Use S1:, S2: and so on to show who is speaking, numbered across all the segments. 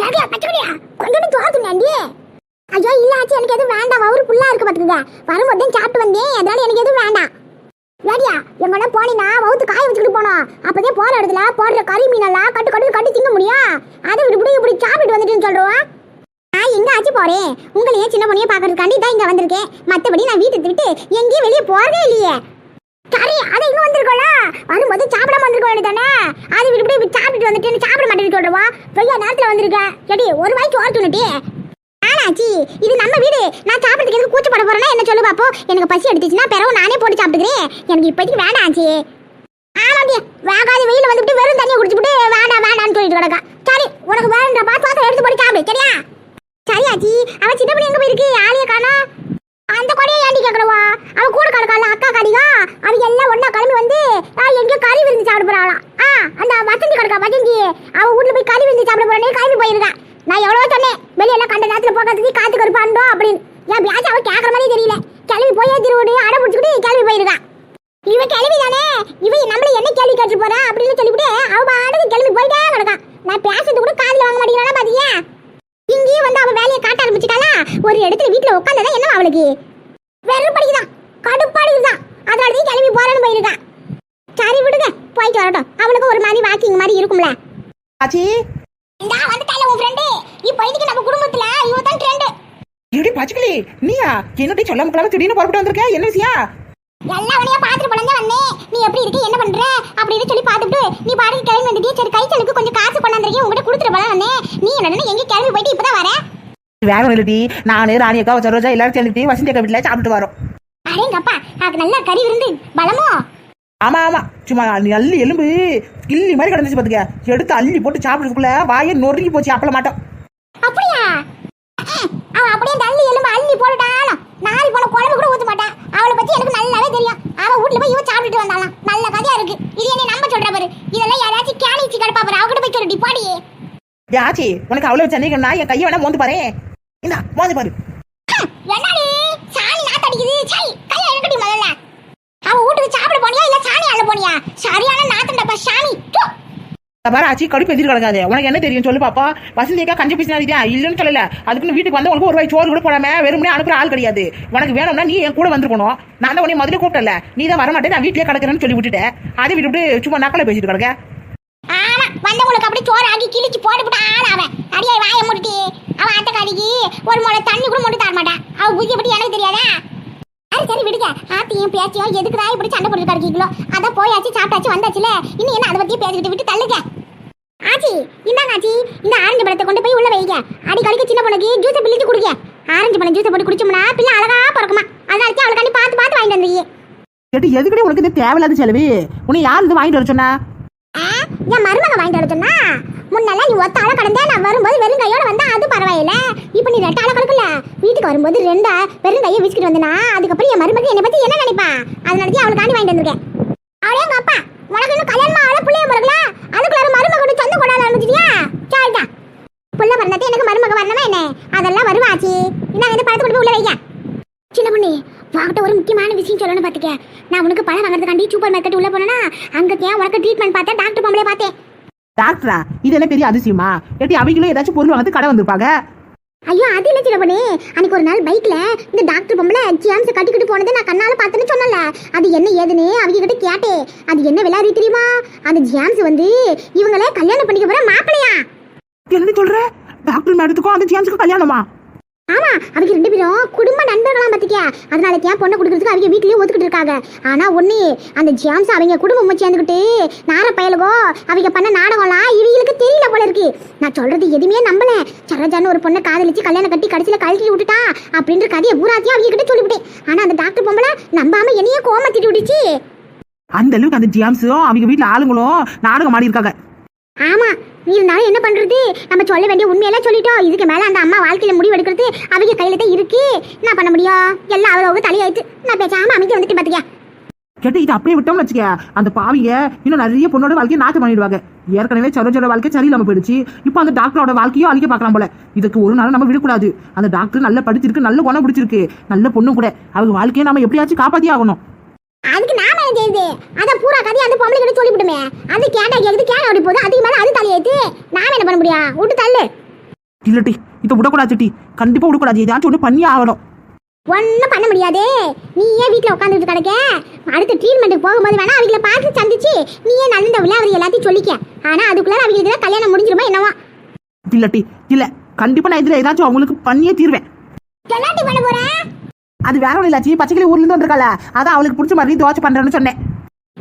S1: நடியா பச்சைக்குடியா? கொஞ்சம் தோத்துனாண்டி ஐயோ இல்ல ஆச்சு எனக்கு எதுவும் வேண்டாம். அவரு புல்லா இருக்கு பாத்துக்கங்க வரும்போது சாப்பிட்டு வந்தேன். அதனால எனக்கு எதுவும் வேண்டாம். ஏடியா எங்கட போனீங்கன்னா வவுத்து காய வச்சுக்கிட்டு போனோம். அப்பதே போற இடத்துல போடுற கறி மீனெல்லாம் கட்டு கட்டு கட்டி திங்க முடியும். அதை விட்டு இப்படி இப்படி சாப்பிட்டு வந்துட்டுன்னு சொல்றோம். நான் எங்க ஆச்சு போறேன்? உங்களையே சின்ன பொண்ணைய பாக்குறதுக்காண்டி தான் இங்க வந்திருக்கேன். மத்தபடி நான் வீட்டை விட்டு எங்கேயும் வெளியே போறதே இல்லையே. சரி அதை இங்க வந்திருக்கோம்ல? வரும்போது சாப்பிடாம வந்திருக்க வேண்டியதானே இப்படி வந்துட்டு சாப்பிட மாட்டேன்னு சொல்றவா? பெரிய நேரத்துல வந்திருக்க. எடி ஒரு வாய்க்கு ஓர்த்துனுட்டி ஆனாச்சி இது நம்ம வீடு. நான் சாப்பிட்றதுக்கு எதுக்கு கூச்சப்பட போறேன்னா என்ன சொல்லு பாப்போ எனக்கு பசி எடுத்துச்சுன்னா பிறகு நானே போட்டு சாப்பிட்டுக்கிறேன். எனக்கு இப்போதைக்கு வேண்டாம் ஆச்சி ஆமாண்டி வேகாத வெயில வந்துட்டு வெறும் தண்ணியை குடிச்சுட்டு வேண்டாம் வேண்டாம்னு சொல்லிட்டு கிடக்கா. சரி உனக்கு வேணுன்ற பாத்து பாத்து எடுத்து போட்டு சாப்பிடு சரியா? சரி அவன் சின்ன பொண்ணு எங்க போயிருக்கு? ஆளிய காணா அந்த கொடையை ஏண்டி கேட்கறவா அவன் கூட கிடக்கால அக்கா கடிகா அவங்க எல்லாம் ஒண்ணா கிளம்பி வந்து ஆ, எங்கேயோ கறி விருந்து சாப்பிட போறாளாம் ஆ அந்த வசந்தி கிடக்கா வசந்தி அவ வீட்டுல போய் கறி விருந்து சாப்பிட போறேன்னு கிளம்பி போயிருக்கா நான் எவ்வளவு சொன்னேன் வெளியெல்லாம் கண்ட நேரத்துல போகிறதுக்கு காத்துக்கு ஒரு பண்டோ அப்படின்னு என் பியாச்சு அவ கேட்கற மாதிரி தெரியல கிளம்பி போயே திருவிடு அடை பிடிச்சிக்கிட்டு கிளம்பி போயிருக்கா இவ கிளம்பி தானே இவ நம்மள என்ன கேள்வி கேட்டு போறா அப்படின்னு சொல்லிவிட்டு அவ பாட்டுக்கு கிளம்பி போயிட்டே கிடக்கா நான் பேசுறது கூட காதுல வாங்க மாட்டேங்கிறானா பாத்தியா இங்கேயும் வந்து அவ வேலையை காட்ட ஆரம்பிச்சிட்டாளா ஒரு இடத்துல வீட்டுல உட்காந்ததா என்ன அவளுக்கு வெறுப்படிக்குதான் கடுப்பாடிக்குதான் அதனால தான் கிளம்பி போறான்னு போயிருக்கா. சரி விடுங்க. போயிட்டு வரட்டும். அவளுக்கு ஒரு மாதிரி வாக்கிங் மாதிரி இருக்கும்ல.
S2: ஆச்சி.
S1: இந்தா வந்துட்டால உன் ஃப்ரெண்டு இப்போ இதுக்கு நம்ம குடும்பத்துல இவ தான் ட்ரெண்ட்
S2: எப்படி பச்சைக்கிளி. நீயா? என்னடி சொல்லாம கிளம்ப திடீர்னு புறப்பட்டு வந்திருக்க? என்ன விஷயம்?
S1: எல்லாம் உனைய பாத்துட்டு போனதே வந்தேன் நீ எப்படி இருக்க? என்ன பண்ற? அப்படின்னு சொல்லி பார்த்துட்டு நீ பாட்டுக்கு கிளம்பி வந்துட்டியே சரி கை செலவுக்கு கொஞ்சம் காசு கொண்டாந்துருக்கேன் உங்ககிட்ட கொடுத்துட்டு போல வந்தேன் நீ என்னடா எங்க கிளம்பி போயிட்டு இப்பதான் வர?
S2: வேகம் இல்லடி நானு ராணி அக்கா சரோஜா எல்லாரும் சேர்ந்துட்டு வசந்தி அக்கா வீட்டுல சாப்பிட்டு வரோம்.
S1: அடேங்கப்பா அதுக்கு நல்ல கறி விருந்து பலமோ
S2: ஆமா ஆமா. சும்மா நீ அள்ளி எலும்பு கிள்ளி மாதிரி கிடந்துச்சு பாத்துக்க. எடுத்து அள்ளி போட்டு சாப்பிடுறதுக்குள்ள வாயை நொறுங்கி போச்சு அப்பள மாட்டோம்.
S1: அப்படியா? அஹ், அவ அப்படியே தள்ளி எலும்பு அள்ளி போட்டுட்டாலும் நாரி போன குழம்பு கூட ஊத்த மாட்டா. அவளை பத்தி எனக்கு நல்லாவே தெரியும். அவ வீட்ல போய் இவ சாப்பிட்டுட்டு வந்தாலாம். நல்ல கதையா இருக்கு. இது என்ன நம்ப சொல்ற பாரு. இதெல்லாம் யாராச்சும் கேலிச்சு கிடப்பா பாரு. அவகிட்ட போய் சொல்லி பாடி.
S2: ஆச்சி உனக்கு அவ்வளவு சென்னைக்குன்னா என் கையை வேணா மோந்து பாரு இந்த மோந்து பாரு.
S1: என்னடி? சாணி நாத்தடிக்குது சை கையை எடுக்கடி முதல்ல? அவ வீட்டுக்கு சாப்பிட போனியா? இல்ல சாணி அள்ள போனியா? சரியான நாத்தண்டப்பா சாணி.
S2: பாரு ஆச்சி கடுப்பு எதிர் கிடக்காது. உனக்கு என்ன தெரியும் சொல்லு பாப்பா. வசந்தி அக்கா கஞ்சி பேசினா இல்லைன்னு சொல்லல. அதுக்குன்னு வீட்டுக்கு வந்து உனக்கு ஒரு வாய் சோறு கூட போடாம வெறுமனே அனுப்புற ஆள் கிடையாது. உனக்கு வேணும்னா நீ என் கூட வந்திருக்கணும். நான் தான் உன்னை முதல்ல கூப்பிட்டல நீ தான் வர மாட்டேன் நான் வீட்லயே கிடக்குறேன்னு சொல்லி விட்டுட்டேன். அதை விட்டு சும்மா நக்கலை பேசிட்டு கிடக்க.
S1: ஆமா வந்தவங்களுக்கு அப்படி சோறு ஆக்கி கிழிச்சு போட்டு விட்டு ஆள் அவன் அடியே வாய முட்டி அவன் ஆட்டக்காரிக்கு ஒரு முளை தண்ணி கூட மட்டும் தர மாட்டான் அவ புத்தி பத்தி எனக்கு தெரியாதா சரி சரி விடுங்க ஆத்தியும் பேச்சியும் எதுக்குதான் இப்படி சண்டை போட்டு கிடக்கீங்களோ அதான் போயாச்சு சாப்பிட்டாச்சு வந்தாச்சுல பத்தி பேசிக்கிட்டு விட்டு தள்ளுங்க. ஆச்சி இந்தாங்க ஆச்சி. இந்த ஆரஞ்சு பழத்தை கொண்டு போய் உள்ள வைங்க. அடிக்கடிக்கு சின்ன பொண்ணுக்கு ஜூஸை பிழிச்சு குடிங்க. ஆரஞ்சு பழம் ஜூஸை போட்டு குடிச்சோம்னா பிள்ளை அழகா பிறக்குமா. அதனால அவளுக்காண்டி பார்த்து பார்த்து வாங்கிட்டு வந்தீங்க
S2: கேட்டு எதுக்கடி உனக்கு இது தேவையில்லாத செலவு? உன்னை யார் இது வாங்கிட்டு வர சொன்னா?
S1: என் மருமக வாங்கிட்டு வர சொன்னா? முன்னெல்லாம் நீ ஒத்த ஆள கடந்தே நான் வரும்போது வெறும் கையோட வந்தா அது பரவாயில்ல. இப்போ நீ ரெட்ட ஆள கிடக்கல வீட்டுக்கு வரும்போது ரெண்டா வெறும் கையை விசிக்கிட்டு வந்தனா அதுக்கப்புறம் என் மருமக என்னை பத்தி என்ன நினைப்பா? அதனால தான் அவளுக்காண்டி வாங்கிட்டு வந்திருக்கேன். அவளே எங்க அப்பா உனக்கு இன்னும் கல்யாணமா அவளை பிள்ளைய பிறகுல அதுக்குள்ள மருமக கூட சொந்த கொண்டாட ஆரம்பிச்சிட்டியா சரிதா புள்ள பிறந்தாத்தே வரணுமா என்ன? அதெல்லாம் வருவாச்சு என்ன இந்த பழத்தை கொண்டு போய் உள்ள வைக்க. சின்ன பொண்ணு வாங்கிட்ட ஒரு முக்கியமான விஷயம் சொல்லணும்னு பார்த்துக்க. நான் உனக்கு பழம் வாங்குறதுக்காண்டி சூப்பர் மார்க்கெட் உள்ள போனேன்னா அங்க ஏன் உனக்கு ட்ரீட்மெண்ட் பார்த்தேன் டாக்டர் பொம்பளை பார்த்தேன்.
S2: டாக்டரா இது என்ன பெரிய அதிசயமா? ஏட்டி அவங்களும் ஏதாச்சும் பொருள் வாங்க கடை வந்திருப்பாங்க?
S1: ஐயோ அது இல்ல சின்ன பொண்ணு. அன்னைக்கு ஒரு நாள் பைக்ல இந்த டாக்டர் பொம்பளை ஜியாம்ஸ் கட்டிக்கிட்டு போனதை நான் கண்ணால பார்த்தேன்னு சொன்னல அது என்ன ஏதுன்னு அவங்க கிட்ட கேட்டேன். அது என்ன விளையாடி தெரியுமா? அந்த ஜியாம்ஸ் வந்து இவங்கள கல்யாணம் பண்ணிக்க போற மாப்பிளையா
S2: என்னடி சொல்ற? டாக்டர் மேடத்துக்கும் அந்த ஜேம்ஸுக்கும் கல்யாணமா?
S1: ஆமா அவங்க ரெண்டு பேரும் குடும்ப நண்பர்களாம் பாத்திக்க அதனால ஏன் பொண்ணை கொடுக்கறதுக்கு அவங்க வீட்லயே ஒத்துக்கிட்டு இருக்காங்க. ஆனா ஒண்ணு அந்த ஜாம்ஸ் அவங்க குடும்பம் சேர்ந்துக்கிட்டு நார பயலுகோ அவங்க பண்ண நாடகம்லாம் இவங்களுக்கு தெரியல போல இருக்கு. நான் சொல்றது எதுவுமே நம்பல. சரோஜான்னு ஒரு பொண்ணை காதலிச்சு கல்யாணம் கட்டி கடைசியில கழட்டி விட்டுட்டா அப்படின்ற கதையை பூராத்தையும் அவங்க கிட்ட சொல்லிவிட்டேன். ஆனா அந்த டாக்டர் பொம்பளை நம்பாம என்னையே கோமத்திட்டு விட்டுச்சு.
S2: அந்த அளவுக்கு அந்த ஜேம்ஸும் அவங்க வீட்டுல ஆளுங்களும் நாடகம் ஆடி இருக்காங்க
S1: ஆமா இருந்தாலும் என்ன பண்றது? நம்ம சொல்ல வேண்டிய உண்மையெல்லாம் சொல்லிட்டோம். இதுக்கு மேல அந்த அம்மா வாழ்க்கையில முடிவு எடுக்கிறது அவங்க கையில தான் இருக்கு. என்ன பண்ண முடியும்? எல்லாம் அவ்வளவு தலையாயிட்டு நான் பேசாம அமைக்க வந்துட்டு பாத்துக்க.
S2: கேட்டு இது அப்படியே விட்டோம்னு வச்சுக்க. அந்த பாவிங்க இன்னும் நிறைய பொண்ணோட வாழ்க்கையை நாட்டம் பண்ணிடுவாங்க. ஏற்கனவே சரோஜோட வாழ்க்கை சரியில்லாம போயிடுச்சு. இப்போ அந்த டாக்டரோட வாழ்க்கையும் அழிக்க பார்க்கலாம் போல. இதுக்கு ஒரு நாள் நம்ம விடக்கூடாது. அந்த டாக்டர் நல்ல படிச்சிருக்கு நல்ல குணம் பிடிச்சிருக்கு. நல்ல பொண்ணு கூட. அவங்க வாழ்க்கையை நம்ம எப்படியாச்சும் காப்பாத்தி ஆகணும்.
S1: அதுக்கு நாம என்ன செய்யுது அதான் பூரா கதையை அந்த பொம்பளை கிட்ட சொல்லிவிடுமே அது கேட்டா கேக்குது கேட்க அப்படி போகுது. அதுக்கு மேல அது தலையேத்து நாம என்ன பண்ண முடியும்? விட்டு தள்ளு.
S2: இல்லட்டி இதை விடக்கூடாது டி. கண்டிப்பா விடக்கூடாது. ஏதாச்சும் ஒன்று பண்ணி ஆகணும்.
S1: ஒன்றும் பண்ண முடியாதே. நீ ஏன் வீட்டில் உட்காந்துட்டு கிடக்க அடுத்த ட்ரீட்மெண்ட்டுக்கு போகும்போது வேணா அவங்கள பார்த்து சந்திச்சு நீயே நல்ல விளையாடுறது எல்லாத்தையும் சொல்லிக்க. ஆனா அதுக்குள்ள அவங்களுக்கு கல்யாணம் முடிஞ்சிருமா என்னவா?
S2: இல்லட்டி இல்ல. கண்டிப்பா நான் இதுல ஏதாச்சும் அவங்களுக்கு பண்ணியே தீர்வேன்.
S1: பண்ண போறேன்
S2: அது வேற ஒன்றும் இல்லாச்சி பச்சைக்கிளி ஊர்ல இருந்து வந்திருக்காள. அதான் அவளுக்கு பிடிச்ச மாதிரி தோசை பண்றேன்னு சொன்னேன்.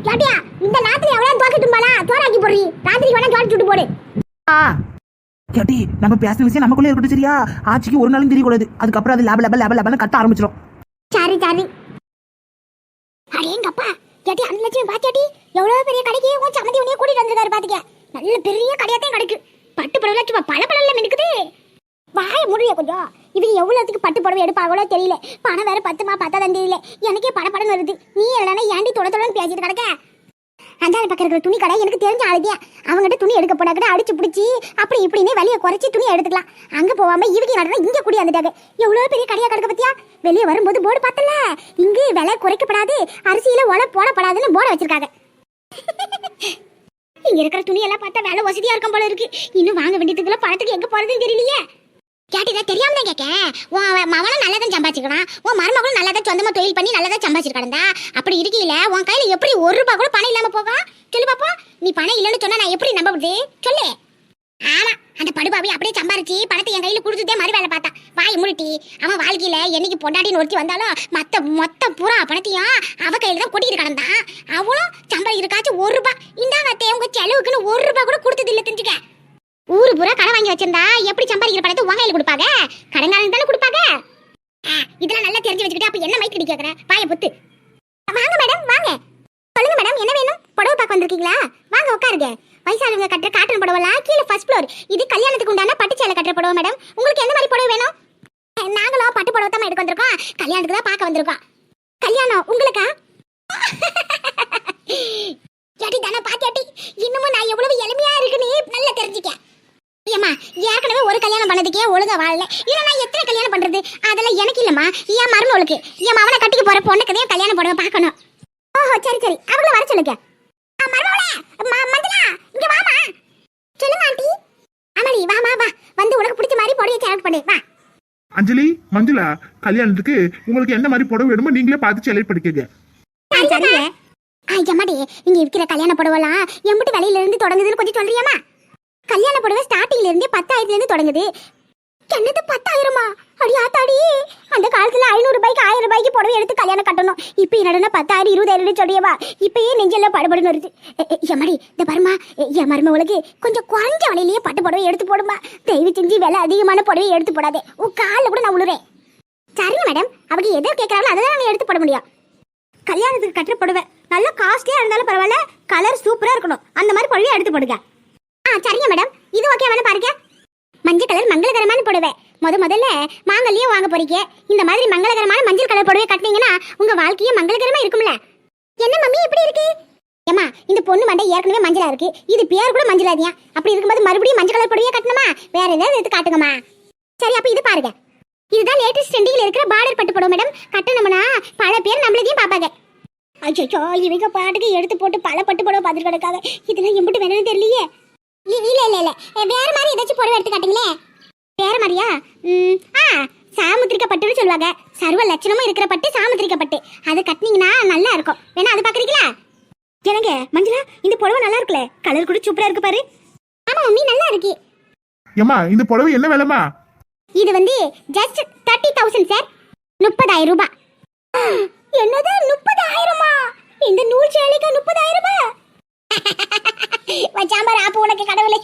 S1: கேட்டியா இந்த ராத்திரி எவ்வளவு தோசை தும்பாலா தோராக்கி போடுறி. ராத்திரிக்கு வேணா தோசை சுட்டு போடு.
S2: கேட்டி நம்ம பேசின விஷயம் நமக்குள்ளே இருக்கட்டும் சரியா? ஆட்சிக்கு ஒரு நாளும் தெரியக்கூடாது. அதுக்கப்புறம் அது லேப லேப லேப லேபன்னு கத்த ஆரம்பிச்சிடும்
S1: சரி சரி. அடேங்கப்பா கேட்டி அந்த லட்சம் பாத்தியாட்டி எவ்வளவு பெரிய கடைக்கு உன் சம்மந்தி உன்னைய கூட்டிட்டு வந்திருக்காரு பாத்துக்க நல்ல பெரிய கடையாத்தான் கிடைக்கு. பட்டு புடவை சும்மா பல பழம்ல மினுக்குது. வாய முடிய கொஞ்சம்? இவங்க எவ்வளோத்துக்கு பட்டு புடவை எடுப்பாங்களோ தெரியல. பணம் வேற பத்துமா பத்தாதான் தெரியல. எனக்கே பட படம் வருது. நீ இல்லைன்னா ஏண்டி தொட தொடன்னு பேசிட்டு கிடக்க? அந்த பக்கம் இருக்கிற துணி கடை எனக்கு தெரிஞ்ச ஆளுதியா? அவங்ககிட்ட துணி எடுக்க போனா கூட அடிச்சு பிடிச்சி அப்படி இப்படின்னு வெளியே குறைச்சி துணி எடுத்துக்கலாம். அங்க போகாம இவங்க நடனா இங்க கூடி வந்துட்டாங்க. எவ்வளோ பெரிய கடையா கிடக்க பத்தியா? வெளியே வரும்போது போர்டு பார்த்தல? இங்கு விலை குறைக்கப்படாது. அரிசியில ஒலை போடப்படாதுன்னு போர்டை வச்சிருக்காங்க. இங்க இருக்கிற துணி எல்லாம் பார்த்தா வேலை வசதியா இருக்கும் போல இருக்கு. இன்னும் வாங்க வேண்டியதுக்குள்ள பணத்துக்கு எங்க போறதுன்னு தெரியலையே. கேட்டதா தெரியாம தான் கேட்க உன் மவனும் நல்லா தான் சம்பாதிச்சிருக்கான் உன் மருமகளும் நல்லா தான் சொந்தமாக தொழில் பண்ணி நல்லா தான் சம்பாதிச்சிருக்கா அப்படி இருக்கையில உன் கையில் எப்படி ஒரு ரூபா கூட பணம் இல்லாமல் போகும் சொல்லு பாப்போம். நீ பணம் இல்லைன்னு சொன்னா நான் எப்படி நம்புறது சொல்லு. ஆமா அந்த படுபாவி அப்படியே சம்பாரிச்சு பணத்தை என் கையில கொடுத்துட்டே மறு வேலை பார்த்தா வாய் முழுட்டி அவன் வாழ்க்கையில என்னைக்கு பொண்டாட்டின்னு ஒருத்தி வந்தாலும் மத்த மொத்த பூரா பணத்தையும் அவ கையில தான் கொட்டிட்டு கிடந்தான். அவளும் இருக்காச்சும் ஒரு ரூபாய் இந்தாங்க தேவங்க செலவுக்குன்னு ஒரு ரூபாய் கூட கொடுத்தது இல்லை தெரிஞ்சுக்க. ஊரு பூரா கடன் வாங்கி வச்சிருந்தா எப்படி சம்பாதிக்கிற பணத்தை உங்க கையில கொடுப்பாங்க? கடன்காரங்க தானே கொடுப்பாங்க? ஆ, இதெல்லாம் நல்லா தெரிஞ்சு வச்சுக்கிட்டு அப்ப என்ன மைக் கேக்குற பாய புத்து. வாங்க மேடம் வாங்க. சொல்லுங்க மேடம் என்ன வேணும்? புடவை பார்க்க வந்திருக்கீங்களா? வாங்க உட்காருங்க. வயசானவங்க கட்டுற காட்டன் புடவைலாம் கீழே ஃபர்ஸ்ட் ஃப்ளோர் இது கல்யாணத்துக்கு உண்டான பட்டு சேலை கட்டுற புடவை மேடம். உங்களுக்கு எந்த மாதிரி புடவை வேணும்? நாங்களும் பட்டு புடவை தான் எடுக்க வந்திருக்கோம். கல்யாணத்துக்கு தான் பார்க்க வந்திருக்கோம். கல்யாணம் உங்களுக்கா? ஏடி தானே பாத்தியாட்டி இன்னமும் நான் எவ்வளவு எளிமையா இருக்குன்னு நல்லா தெரிஞ்சுக்கேன். ஏம்மா ஏற்கனவே ஒரு கல்யாணம் பண்ணதுக்கே ஒழுங்கா வாழல. நான் எத்தனை கல்யாணம் பண்றது? அதெல்லாம் எனக்கு இல்லம்மா. என் மருமகளுக்கு. என் மவனை கட்டிக்க போற பொண்ணுக்கு தான் கல்யாணம் புடவை பார்க்கணும். ஓஹோ சரி சரி. அவங்கள வர சொல்லுங்க. மஞ்சுளா, இங்க வாம்மா. சொல்லுங்க ஆண்டி. அமளி வாமா வா வந்து உனக்கு பிடிச்ச மாதிரி புடவைய செலக்ட் பண்ணு. வா.
S3: அஞ்சலி மஞ்சுளா கல்யாணத்துக்கு உங்களுக்கு என்ன மாதிரி புடவை வேணுமோ நீங்களே பார்த்து செலக்ட் பண்ணிக்கங்க.
S1: சரிங்க. ஆ எம்மாடி இங்க இருக்கிற கல்யாண புடவைலாம் எம்பிட்டு விலையில இருந்து தொடங்குதுன்னு கொஞ்சம் சொல்றியாமா கல்யாண புடவை ஸ்டார்டிங்ல இருந்தே பத்தாயிரத்துல இருந்து தொடங்குது. என்னது பத்தாயிரமா? அடி ஆத்தாடி. அந்த காலத்துல ஐநூறு ரூபாய்க்கு ஆயிரம் ரூபாய்க்கு புடவை எடுத்து கல்யாணம் கட்டணும். இப்ப என்னடா பத்தாயிரம் இருபதாயிரம் சொல்றியவா இப்பயே நெஞ்செல்லாம் படுபடுன்னு வருது. எ- எம்மாடி இந்த பாருமா என் என் மருமகளுக்கு கொஞ்சம் குறைஞ்ச விலையிலேயே பட்டு புடவை எடுத்து போடுமா தயவு செஞ்சு விலை அதிகமான புடவை எடுத்து போடாதே. உன் காலில் கூட நான் உழுறேன். சரிங்க மேடம். அவங்க எதை கேட்கறாங்களோ அதை தான் நாங்கள் எடுத்து போட முடியும். கல்யாணத்துக்கு கட்டுற புடவை நல்லா காஸ்ட்லியா இருந்தாலும் பரவாயில்ல கலர் சூப்பரா இருக்கணும். அந்த மாதிரி புடவையை எடுத்து போடுங்க. ஆ சரிங்க மேடம். இது ஓகேவானு பாருங்க. மஞ்சள் கலர் மங்களகரமான புடவை. முத முதல்ல மாங்கல்யம் வாங்க போறீங்க. இந்த மாதிரி மங்களகரமான மஞ்சள் கலர் புடவை கட்டினீங்கன்னா உங்க வாழ்க்கையே மங்களகரமா இருக்கும்ல. என்ன மம்மி இப்படி இருக்கு? ஏமா இந்த பொண்ணு மண்டை ஏற்கனவே மஞ்சளா இருக்கு. இது பேர் கூட மஞ்சளாதியா அப்படி இருக்கும்போது மறுபடியும் மஞ்சள் கலர் புடவையே கட்டணுமா? வேற ஏதாவது எடுத்து காட்டுங்கம்மா. சரி அப்ப இது பாருங்க. இதுதான் லேட்டஸ்ட் ட்ரெண்டிங்ல இருக்கிற பார்டர் பட்டு புடவை மேடம். கட்டணும்னா பல பேர் நம்மளதையும் பாப்பாங்க அச்சோ இவங்க பாட்டுக்கு எடுத்து போட்டு பல பட்டு புடவை பார்த்துட்டு கிடக்காங்க இதெல்லாம் எம்பிட்டு வேணும்னு தெரியலையே. இல்ல இல்ல இல்ல. வேற மாதிரி ஏதாச்சும் புடவை எடுத்து காட்டுங்களே. வேற மாதிரியா? ஆ சாமுத்திரிக்க பட்டுன்னு சொல்லுவாங்க. சர்வ லட்சணமும் இருக்கிற பட்டு சாமுத்திரிக்க பட்டு அது கட்டினீங்கன்னா நல்லா இருக்கும். வேணா அது பாக்குறீங்களா? ஜனங்க மஞ்சளா இந்த புடவை நல்லா இருக்குல்ல? கலர் கூட சூப்பரா இருக்கு பாரு. ஆமா மம்மி நல்லா இருக்கு.
S3: ஏம்மா இந்த புடவை என்ன விலைமா
S1: இது வந்து ஜஸ்ட் தேர்ட்டி தௌசண்ட் சார் முப்பதாயிரம் ரூபாய். என்னது? முப்பதாயிரமா? இந்த நூல் சேலைக்கு முப்பதாயிரமா வச்சாம்பார் ஆப்பு உனக்கு கடவுளே.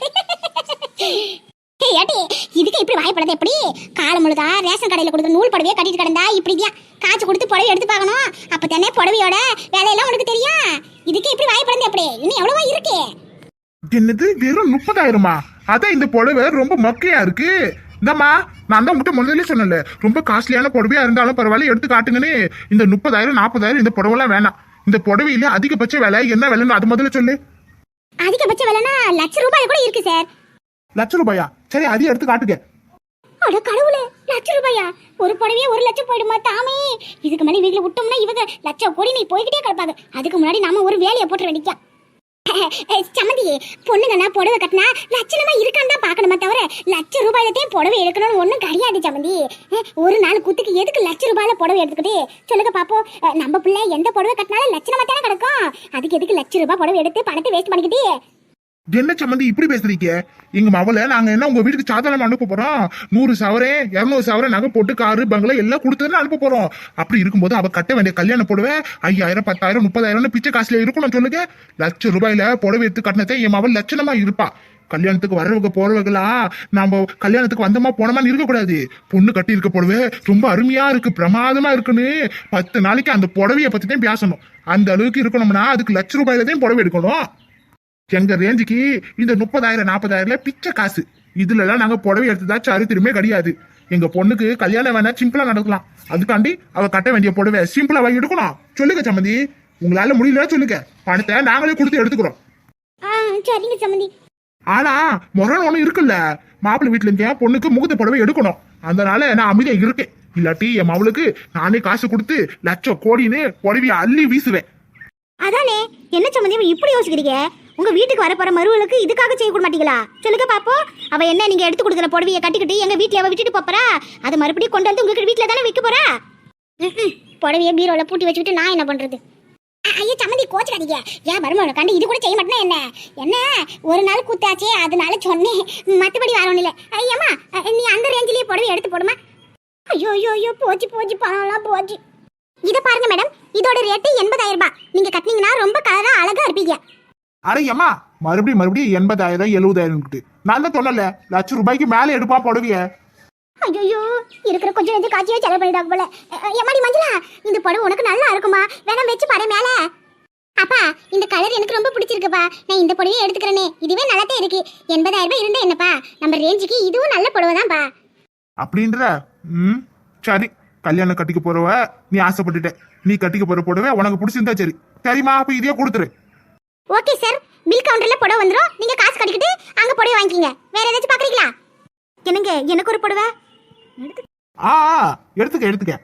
S1: ஏட்டி இதுக்கு இப்படி வாய்ப்படுறது எப்படி? காலம் முழுதா ரேஷன் கடையில் கொடுக்குற நூல் புடவையே கட்டிட்டு கிடந்தா இப்படிதான் காய்ச்சி கொடுத்து புடவை எடுத்து பார்க்கணும். அப்போ தானே புடவையோட வேலையெல்லாம் உனக்கு தெரியும் இதுக்கு இப்படி வாய்ப்படுறது எப்படி? இன்னும் எவ்வளவா இருக்கு.
S3: என்னது வெறும் முப்பதாயிரமா? அதான் இந்த புடவை ரொம்ப மொக்கையா இருக்கு. இந்தம்மா நான் தான் உங்கள்கிட்ட முதல்ல சொன்னல ரொம்ப காஸ்ட்லியான புடவையா இருந்தாலும் பரவாயில்ல எடுத்து காட்டுங்கன்னு. இந்த முப்பதாயிரம் நாற்பதாயிரம் இந்த புடவைலாம் வேணாம். இந்த புடவையில அதிகபட்ச விலை என்ன விலைன்னு அது முதல்ல சொல்லு.
S1: அதிகபட்ச விலைனா லட்ச ரூபாய் கூட இருக்கு சார்.
S3: லட்ச ரூபாயா? சரி அதையும் எடுத்து காட்டுங்க.
S1: அட கடவுளே லட்சம் ரூபாயா? ஒரு புடவையே ஒரு லட்சம் போயிடுமா தாமே? இதுக்கு மேலே இவங்களை விட்டோம்னா இவங்க லட்சம் கோடி நீ போய்கிட்டே கிடப்பாங்க. அதுக்கு முன்னாடி நாம ஒரு வேலையை போட்டு வேண்டிக்கலாம் சம்மந்தி பொண்ணுங்கன்னா புடவை கட்டினா லட்சணமா இருக்கான்னு தான் பார்க்கணுமா தவிர லட்ச ரூபாயிலத்தையும் புடவை எடுக்கணும்னு ஒன்றும் கிடையாது சம்மந்தி. ஒரு நாள் குத்துக்கு எதுக்கு லட்ச ரூபாயில புடவை எடுத்துக்கிட்டு? சொல்லுங்க பாப்போம். நம்ம பிள்ளை எந்த புடவை கட்டினாலும் லட்சணமா தானே கிடக்கும். அதுக்கு எதுக்கு லட்ச ரூபாய் புடவை எடுத்து பணத்தை வேஸ்ட் பண்ணிக்கிட்டு?
S3: என்ன சம்மந்தி இப்படி பேசுறீங்க? எங்க மவளை நாங்க என்ன உங்க வீட்டுக்கு சாதாரணமா அனுப்ப போறோம்? நூறு சவரே இரநூறு சவரே நகை போட்டு காரு பங்களா எல்லாம் கொடுத்ததுன்னு அனுப்ப போறோம். அப்படி இருக்கும்போது அவ கட்ட வேண்டிய கல்யாணம் போடுவேன் ஐயாயிரம் பத்தாயிரம் முப்பதாயிரம் பிச்சை காசுல இருக்கணும் சொல்லுங்க. லட்சம் ரூபாயில புடவை எடுத்து கட்டினதே என் மவள் லட்சணமா இருப்பா. கல்யாணத்துக்கு வர்றவங்க போறவங்களா? நாம கல்யாணத்துக்கு வந்தோமா போனோமான்னு இருக்கக்கூடாது. பொண்ணு கட்டி இருக்க புடவை ரொம்ப அருமையா இருக்கு பிரமாதமா இருக்குன்னு பத்து நாளைக்கு அந்த புடவைய பத்தி தான் பேசணும். அந்த அளவுக்கு இருக்கணும்னா அதுக்கு லட்ச ரூபாயில தான் புடவை எடுக்கணும். எங்க ரேஞ்சுக்கு இந்த முப்பதாயிரம் நாற்பதாயிரம்ல பிச்சை காசு. இதுல எல்லாம் நாங்க புடவை எடுத்ததா சரித்திரமே கிடையாது. எங்க பொண்ணுக்கு கல்யாணம் வேணா சிம்பிளா நடக்கலாம். அதுக்காண்டி அவ கட்ட வேண்டிய புடவை சிம்பிளா வாங்கி எடுக்கணும். சொல்லுங்க சம்மந்தி. உங்களால முடியல சொல்லுங்க. பணத்தை நாங்களே கொடுத்து எடுத்துக்கிறோம்.
S1: சரிங்க சம்மந்தி.
S3: ஆனா முரண் ஒண்ணு இருக்குல்ல. மாப்பிள்ளை வீட்டுல இருந்தேன் பொண்ணுக்கு முகத்த புடவை எடுக்கணும். அதனால நான் அமைதியா இருக்கேன். இல்லாட்டி என் மவளுக்கு நானே காசு கொடுத்து லட்சம் கோடின்னு புடவைய அள்ளி வீசுவேன்.
S1: அதானே? என்ன சம்மந்தி இப்படி யோசிக்கிறீங்க? உங்க வீட்டுக்கு வரப்போற போற மருவலுக்கு இதுக்காக செய்ய கூட மாட்டீங்களா சொல்லுங்க பாப்போம். அவ என்ன நீங்க எடுத்து கொடுக்குற புடவையை கட்டிக்கிட்டு எங்க வீட்டுல அவ விட்டுட்டு போறா? அதை மறுபடியும் கொண்டு வந்து உங்க வீட்டுல தானே வைக்க போறா? ம்ம். புடவைய பீரோல பூட்டி வச்சுக்கிட்டு நான் என்ன பண்றது? ஐயா சம்மந்தி கோச்சுக்காதீங்க. ஏன் மருமகளை கண்டு இது கூட செய்ய மாட்டேனா என்ன? என்ன? ஒரு நாள் குத்தாச்சே அதனால சொன்னேன். மற்றபடி வரணும் இல்லை. ஐயம்மா நீ அந்த ரேஞ்சிலேயே புடவை எடுத்து போடுமா? ஐயோ ஐயோ ஐயோ போச்சு போச்சு பணம்லாம் போச்சு. இதை பாருங்க மேடம் இதோட ரேட்டு எண்பதாயிரம் ரூபாய். நீங்க கட்டினீங்கன்னா ரொம்ப கலராக அழகாக இருப்பீங்க.
S3: அட ஏம்மா மறுபடியும் மறுபடியும் எண்பதாயிரம் எழுபதாயிரம் தான் சொன்னல லட்சம் ரூபாய்க்கு மேல எடுப்பா புடவைய.
S1: ஐயோ இருக்கிற கொஞ்சம் நெஞ்சு காய்ச்சியே செலவு பண்ணிட்டாங்க போல. எம்மாடி மஞ்சளா இந்த புடவை உனக்கு நல்லா இருக்குமா? வேணா வச்சு பாரு மேல. அப்பா இந்த கலர் எனக்கு ரொம்ப பிடிச்சிருக்குப்பா. நான் இந்த புடவையை எடுத்துக்கிறேனே. இதுவே நல்லாத்தே இருக்கு. எண்பதாயிரம் ரூபாய் இருந்தா என்னப்பா? நம்ம ரேஞ்சுக்கு இதுவும் நல்ல புடவை தான்ப்பா
S3: அப்படின்ற ம் சரி. கல்யாணம் கட்டிக்க போறவ நீ ஆசைப்பட்டுட்ட. நீ கட்டிக்க போற புடவை உனக்கு பிடிச்சிருந்தா சரி. சரிம்மா அப்ப இதையே கொடுத்துரு.
S1: ஓகே சார் பில் கவுண்டர்ல புடவை வந்துரும். நீங்க காசு கட்டிக்கிட்டு அங்க புடவை வாங்கிக்கிங்க. வேற ஏதாச்சும் பாக்குறீங்களா? என்னங்க எனக்கு ஒரு புடவை?
S3: ஆ ஆ, எடுத்துக்க எடுத்துக்க.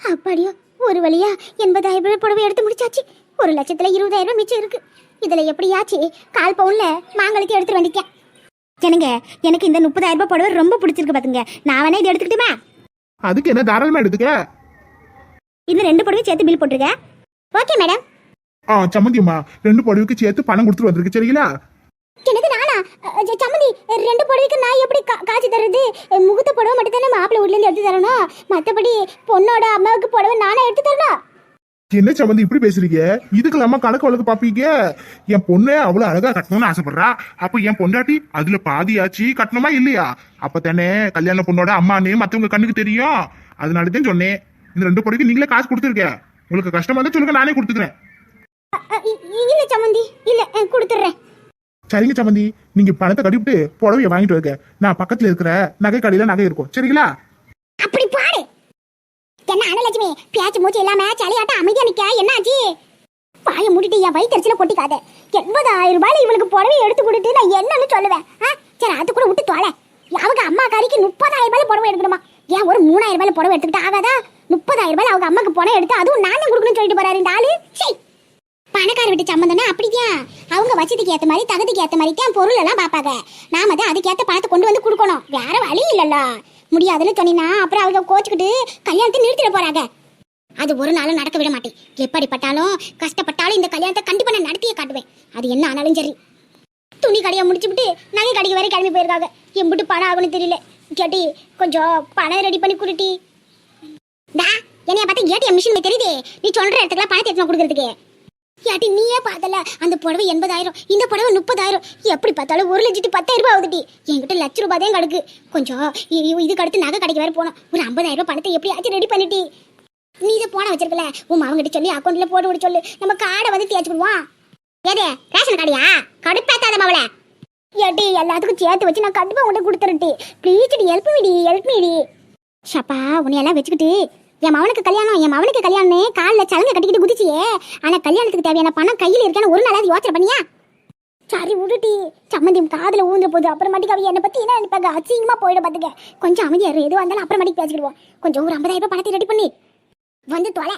S1: அப்படியா? ஒரு வழியா எண்பதாயிரம் ரூபாய் புடவை எடுத்து முடிச்சாச்சு. ஒரு லட்சத்துல இருபதாயிரம் ரூபாய் மிச்சம் இருக்கு. இதுல எப்படியாச்சு கால் பவுன்ல மாங்களுக்கு எடுத்துட்டு வந்துட்டேன். என்னங்க எனக்கு இந்த முப்பதாயிரம் ரூபாய் புடவை ரொம்ப பிடிச்சிருக்கு பாத்துங்க. நான் வேணா இதை எடுத்துக்கிட்டுமா?
S3: அதுக்கு என்ன தாராளமா எடுத்துக்க?
S1: இந்த ரெண்டு புடவையும் சேர்த்து பில் போட்டுருங்க ஓகே மேடம்
S3: ஆ சம்மந்தியம்மா ரெண்டு புடவைக்கு சேர்த்து பணம் கொடுத்துட்டு வந்திருக்கு சரிங்களா?
S1: எனக்கு நானா? சம்மந்தி ரெண்டு புடவைக்கு நான் எப்படி காசு தர்றது? அஹ், முகூர்த்த புடவை மட்டும் தானே மாப்பிள்ளை வீட்ல இருந்து எடுத்து தரணும்? மத்தபடி பொண்ணோட அம்மாவுக்கு புடவை நானே எடுத்து தரணும்
S3: என்ன சம்மந்தி இப்படி பேசுறீங்க? இதுக்கெல்லாமா கணக்கு வழக்கு பாப்பீங்க என் பொண்ணு அவ்வளவு அழகா கட்டணும்னு ஆசைப்படுறா. அப்ப என் பொண்டாட்டி அதுல பாதியாச்சு கட்டணுமா இல்லையா? அப்பதானே கல்யாண பொண்ணோட அம்மானே மத்தவங்க கண்ணுக்கு தெரியும். அதனால தான் சொன்னேன். இந்த ரெண்டு பொடிக்கு நீங்களே காசு கொடுத்துருக்க உங்களுக்கு கஷ்டமா இருந்தா சொல்லுங்க நானே கொடுத்துக்கிறேன்.
S1: இல்ல சம்மந்தி இல்ல அஹ், கொடுத்துட்றேன்.
S3: சரிங்க சம்மந்தி நீங்க பணத்தை கட்டிவிட்டு புடவைய வாங்கிட்டு வைக்க நான் பக்கத்துல இருக்கிற நகை கடையில நகை இருக்கும். சரிங்களா?
S1: அப்படி பாரு என்ன அனலட்சுமி பேச்சு மூச்சு இல்லாம சளியாட்ட அமைதியா நிக்க? என்னாச்சு? வாயை மூடிட்டு என் வயிற்றுல கொட்டிக்காத. எண்பதாயிரம் ரூபாயில இவளுக்கு புடவை எடுத்து கொடுத்து நான் என்னன்னு சொல்லுவேன்? சரி அது கூட விட்டு தொலை. அவங்க அம்மா காரிக்கு முப்பதாயிரம் ரூபாயில புடவை எடுக்கணுமா? ஏன் ஒரு மூணாயிரம் ரூபாயில புடவை எடுத்துக்கிட்டு ஆகாதா? முப்பதாயிரம் ரூபாயில அவங்க அம்மாக்கு புடவை எடுத்து அதுவும் நானே கொடுக்கணும்னு சொல்லிட்டு போறாரு இந்த ஆளு. பணக்கார வீட்டு சம்மந்தம்னா அப்படிதான் அவங்க வசதிக்கு ஏத்த மாதிரி தகுதிக்கு ஏத்த மாதிரி தான் பொருள் எல்லாம் பாப்பாங்க நாம தான் அதுக்கேத்த பணத்தை கொண்டு வந்து கொடுக்கணும். வேற வழி இல்லல்ல. முடியாதுன்னு சொன்னீங்கன்னா அப்புறம் அவங்க கோச்சுக்கிட்டு கல்யாணத்தை நிறுத்திட போறாங்க. அது ஒரு நாளும் நடக்க விட மாட்டேன். எப்படிப்பட்டாலும் கஷ்டப்பட்டாலும் இந்த கல்யாணத்தை கண்டிப்பா நான் நடத்தியே காட்டுவேன். அது என்ன ஆனாலும் சரி. துணி கடையை முடிச்சுவிட்டு நகை கடைக்கு வரை கிளம்பி போயிருக்காங்க. எம்பிட்டு பணம் ஆகும்னு தெரியல. கேட்டி கொஞ்சம் பணம் ரெடி பண்ணி கொடுட்டி. டா என்னைய பார்த்தா ஏடிஎம் மிஷின் தெரியுது. நீ சொல்ற இடத்துக்குலாம் பணத்தை எடுத்துனா கொடுக்குறதுக்கு. ஏட்டி நீயே பார்த்தல. அந்த புடவை எண்பதாயிரம் இந்த புடவை முப்பதாயிரம். எப்படி பார்த்தாலும் ஒரு லட்சத்து பத்தாயிரம் ரூபாய் ஆகுதுட்டி என்கிட்ட லட்ச ரூபாய் தான் கிடக்கு. கொஞ்சம் இதுக்கு அடுத்து நகை கடைக்கு வேற போனோம் ஒரு ஐம்பதாயிரம் ரூபாய் பணத்தை எப்படியாச்சும் ரெடி பண்ணிட்டி. நீ இதை போன வச்சிருக்கல உன் அவங்ககிட்ட சொல்லி அக்கௌண்ட்ல போட்டு விட சொல்லு. நம்ம கார்டை வந்து தேய்ச்சி விடுவோம். ஏதே ரேஷன் கடையா கடுப்பேத்தாத மவளை. ஏட்டி எல்லாத்துக்கும் சேர்த்து வச்சு நான் கண்டிப்பாக உன்கிட்ட கொடுத்துருட்டி ப்ளீஸ் ஹெல்ப் மீடி ஹெல்ப் மீடி ஷப்பா உன்னையெல்லாம் வச்சுக்கிட்டு என் மவனுக்கு கல்யாணம் என் மவனுக்கு கல்யாணம் காலில் சலங்கை கட்டிக்கிட்டு குதிச்சியே. ஆனால் கல்யாணத்துக்கு தேவையான பணம் கையில் இருக்கான்னு ஒரு நாளாவது யோசனை பண்ணியா? சரி விடுடி. சம்மந்தி காதில் ஊந்துற போது அப்புறமாட்டிக்கு அவ என்னை பற்றி என்ன நினைப்பாங்க? அசிங்கமாக போயிட பார்த்துக்க கொஞ்சம் அமைதியாக எதுவாக இருந்தாலும் அப்புறமாட்டிக்கு பேசிக்கிடுவோம். கொஞ்சம் ஒரு ஐம்பதாயிரம் ரூபாய் பணத்தை ரெடி பண்ணி. வந்து தொலை.